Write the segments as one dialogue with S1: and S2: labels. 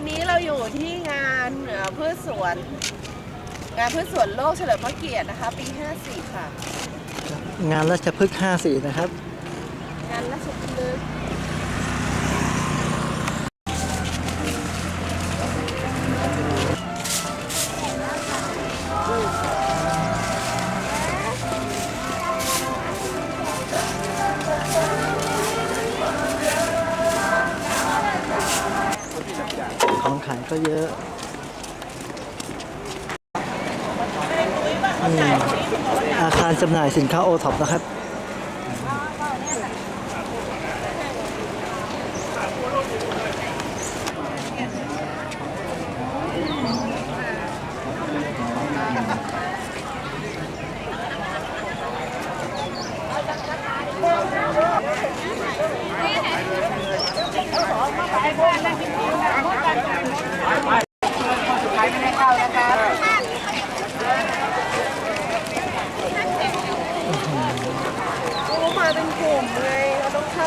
S1: อนนี้เราอยู่ที่งานเอ่อพืชสวน งานพืชสวนโลกเฉลิมพระเกียรตินะคะ ปี 54 ค่ะ
S2: งานราชพฤกษ์54 นะครับ
S1: งานราชพฤกษ์
S2: ก็เยอะออาคารจำหน่ายสินค้าโอท็อปนะครับ
S1: โอ้มาเป็นกลุ่มเลย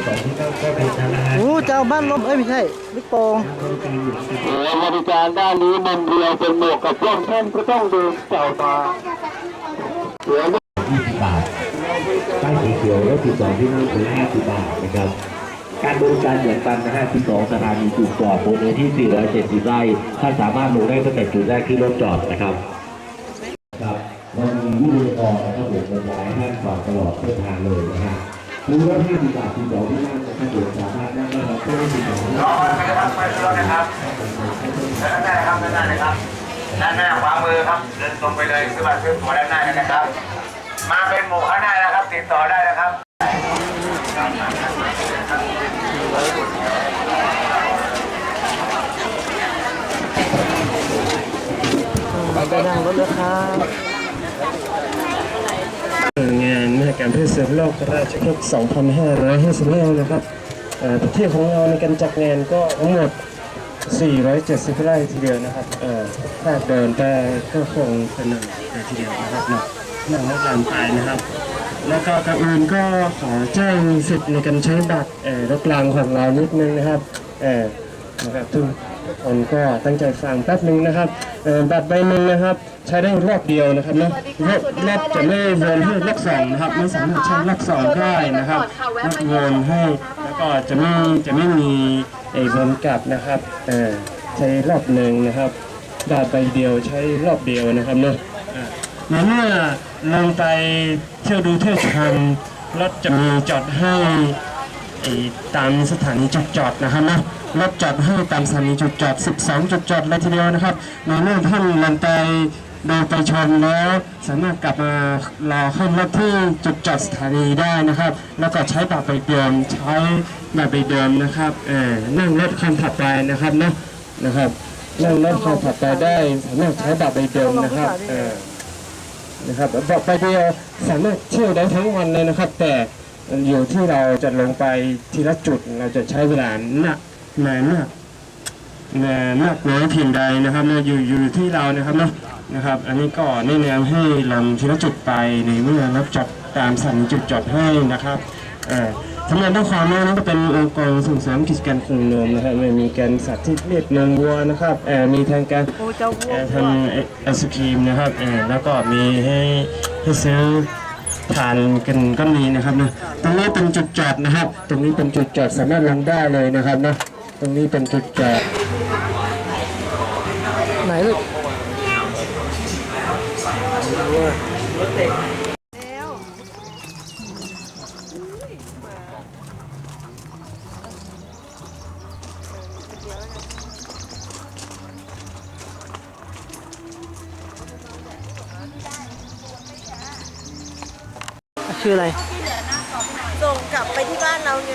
S3: ที่สองที่ก็ก็เป็นทางอาหาร
S2: โอ้เจ้าบ้านลมเอ้ยไม่ใช่ลูกโป่ง
S3: บริการอยู่ที่
S4: บริการด้านนี้มันเรียวเป็นหมวกกับร่มท่านก็ต้องเดินเจ้าตาเสือ
S3: 20บาทป้ายสีเขียวรถที่สองที่นั่งถึง50บาทนะครับการบริการเหมือนกันนะฮะที่สองสถานีจุดจอดบนเนื้อที่ 470 ไร่ท่านสามารถลงได้ตั้งแต่จุดแรกที่รถจอดนะครับครับเรามีวิดีโอนะครับผมบรรยายให้ท่านฟังตลอดเส้นทางเลยนะฮะ รู้ว่า50บาทที่สองที่นั่งนะครับผมสามารถนั่งได้ทั้งตู้ที่สอง
S5: รอไปนะครับไปรถนะครับเดินด้านหน้าครับเดินด้านหน้าเลยครับด้านหน้าขวามือครับเดินตรงไปเลยคือบัตรซื้อตั๋วด้านหน้าเลยนะครับ มาเป็นหมู่ข้างหน้านะครับ ติดต่อได้นะครับ
S2: ไปนั่งรถแล้วครับ
S6: งานมห กรรมพืชเสริมโลกราชครบ2,555นะครับประเทศของเราในการจัดงานก็ทั้งหมด 470ไร่ทีเดียวนะครับถ้าเดินไปก็คงสนุกเลยทีเดียวนะครับเนาะนั่งรถลานไปนะครับ แล้วก็ก่อนอื่นก็ขอแจ้งสิทธิ์ในการใช้บัตรเอ่อรถรางของเรานิดนึงนะครับเออนะครับทุก คนก็ตั้งใจฟังแป๊บนึงนะครับเอ่อบัตรใบหนึ่งนะครับ ใช้ได้รอบเดียวนะครับเนาะรอบรอบจะไม่วนให้รอบสองนะครับไม่สามารถใช้รอบสองได้นะครับรอบวนให้แล้วก็จะไม่จะไม่มีไอ้วนกลับนะครับเอ่อใช้รอบหนึ่งนะครับบัตรใบเดียวใช้รอบเดียวนะครับเนาะอ่าในเมื่อลงไปเที่ยวดูเที่ยวชมรถจะมีจอดให้ไอ้ตามสถานีจุดจอดนะครับนะ รถจอดให้ตามสถานีจุดจอด 12 จุดจอดเลยทีเดียวนะครับในเมื่อท่านลงไปดูไปชมแล้วสามารถกลับมารอขึ้นรถที่จุดจอดสถานีได้นะครับ แล้วก็ใช้บัตรใบเดิมใช้บัตรใบเดิมนะครับเออนั่งรถคันถัดไปนะครับนะนะครับนั่งรถคันถัดไปได้สามารถใช้บัตรใบเดิมนะครับเออนะครับบอกไปเดียวสามารถเที่ยวได้ทั้งวันเลยนะครับ แต่อยู่ที่เราจะลงไปทีละจุดเราจะใช้เวลานา นนานมากนานมากน้อยเพียงใดนะครับนะอยู่อยู่ที่เรานะครับเนาะนะครับ อันนี้ก็แนะนำให้ลงทีละจุดไปในเมื่อรับจอดตามสัญจุดจอดให้นะครับเอ่อทำงานด้านความนั้นก็เป็นองค์กรส่งเสริมกิจการโคนมนะครับไม่มีการสาธิตเลียดนมวัวนะครับเอ่อมีทางการ
S1: โอ้เจ้าวัว
S6: เอ่อทำไอศครีมนะครับเอ่อแล้วก็มีให้ให้ซื้อทานกันก็มีนะครับนะตรงนี้เป็นจุดจอดนะครับ ตรงนี้เป็นจุดจอดสามารถลงได้เลยนะครับนะ ตรงนี้เป็นจุดจอด
S2: ไหนลูก
S1: แล้ว
S2: ชื่ออะไร
S1: ส่งกลับไปที่บ้านเราไง